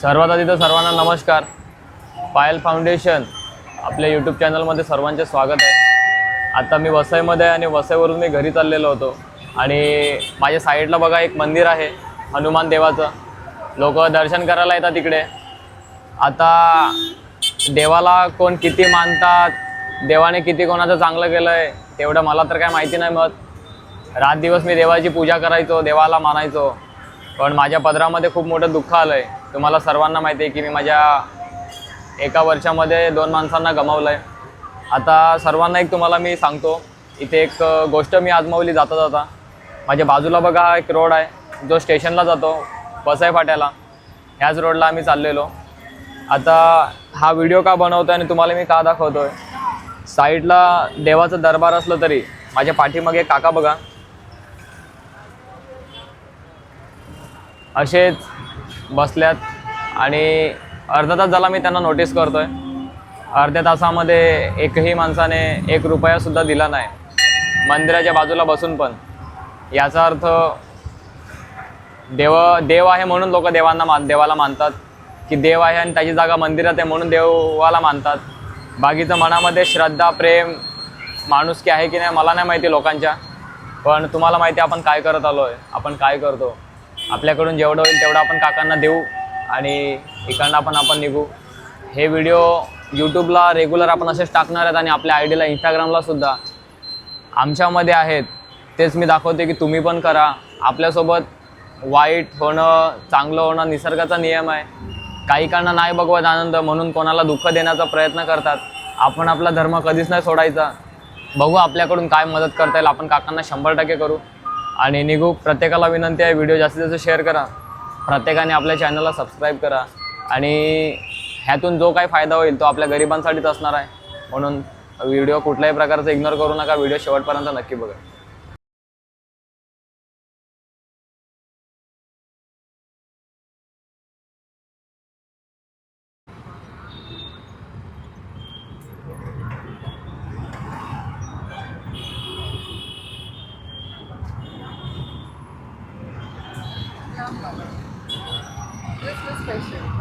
सर्वात आधी तर सर्वांना नमस्कार. पायल फाउंडेशन आपल्या यूट्यूब चॅनलमध्ये सर्वांचे स्वागत आहे. आता मी वसईमध्ये आहे आणि वसईवरून मी घरी चाललेलो होतो. आणि माझ्या साईडला बघा एक मंदिर आहे हनुमान देवाचं. लोक दर्शन करायला येतात तिकडे. आता देवाला कोण किती मानतात देवाने किती कोणाचं चांगलं केलं आहे तेवढं मला तर काय माहिती नाही मत रात दिवस मी देवाची पूजा करायचो देवाला मानायचो. पण माझ्या पदरामध्ये खूप मोठं दुःख आलं आहे तुम्हाला सर्वांना माहिती आहे की मी माझ्या एका वर्षामध्ये दोन माणसांना गमावलं आहे आता सर्वांना एक तुम्हाला मी सांगतो इथे एक गोष्ट मी आजमावली जाता जाता. माझ्या बाजूला बघा हा एक रोड आहे. जो स्टेशनला जातो वसई फाट्याला. ह्याच रोडला आम्ही चाललेलो. आता हा व्हिडिओ का बनवतो आहे आणि तुम्हाला मी का दाखवतो आहे साईडला देवाचं दरबार असलं तरी माझ्या पाठीमागे काका बघा. असेच बसल्यात. आणि अर्धा तास झाला मी त्यांना नोटीस करतो आहे अर्ध्या तासामध्ये एकही माणसाने एक रुपयासुद्धा दिला नाही. मंदिराच्या बाजूला बसून पण. याचा अर्थ देव देव आहे म्हणून लोक देवांना मान देवाला मानतात. की देव आहे आणि त्याची जागा मंदिरात आहे म्हणून देवाला मानतात. बाकीचं मनामध्ये श्रद्धा प्रेम माणुसकी आहे की नाही मला नाही माहिती लोकांच्या. पण तुम्हाला माहिती आहे आपण काय करत आलो आहे आपण काय करतो. आपल्याकडून जेवढं होईल तेवढं आपण काकांना देऊ आणि इकडनं आपण आपण निघू. हे व्हिडिओ यूट्यूबला रेग्युलर आपण असेच टाकणार आहेत आणि आपल्या आय डीला इंस्टाग्रामलासुद्धा आमच्यामध्ये आहेत. तेच मी दाखवते की तुम्ही पण करा. आपल्यासोबत वाईट होणं चांगलं होणं निसर्गाचा नियम आहे. काही नाही बघवत आनंद म्हणून कोणाला दुःख देण्याचा प्रयत्न करतात. आपण आपला धर्म कधीच नाही सोडायचा. बघू आपल्याकडून काय मदत करता येईल. आपण काकांना शंभर टक्के करू. आणि निघू. प्रत्येकाला विनंती आहे व्हिडिओ जास्तीत जास्त शेअर करा. प्रत्येकाने आपल्या चॅनलला सबस्क्राईब करा. आणि ह्यातून जो काही फायदा होईल तो आपल्या गरिबांसाठीच असणार आहे. म्हणून व्हिडिओ कुठल्याही प्रकारचा इग्नोर करू नका. व्हिडिओ शेवटपर्यंत नक्की बघा. This is special.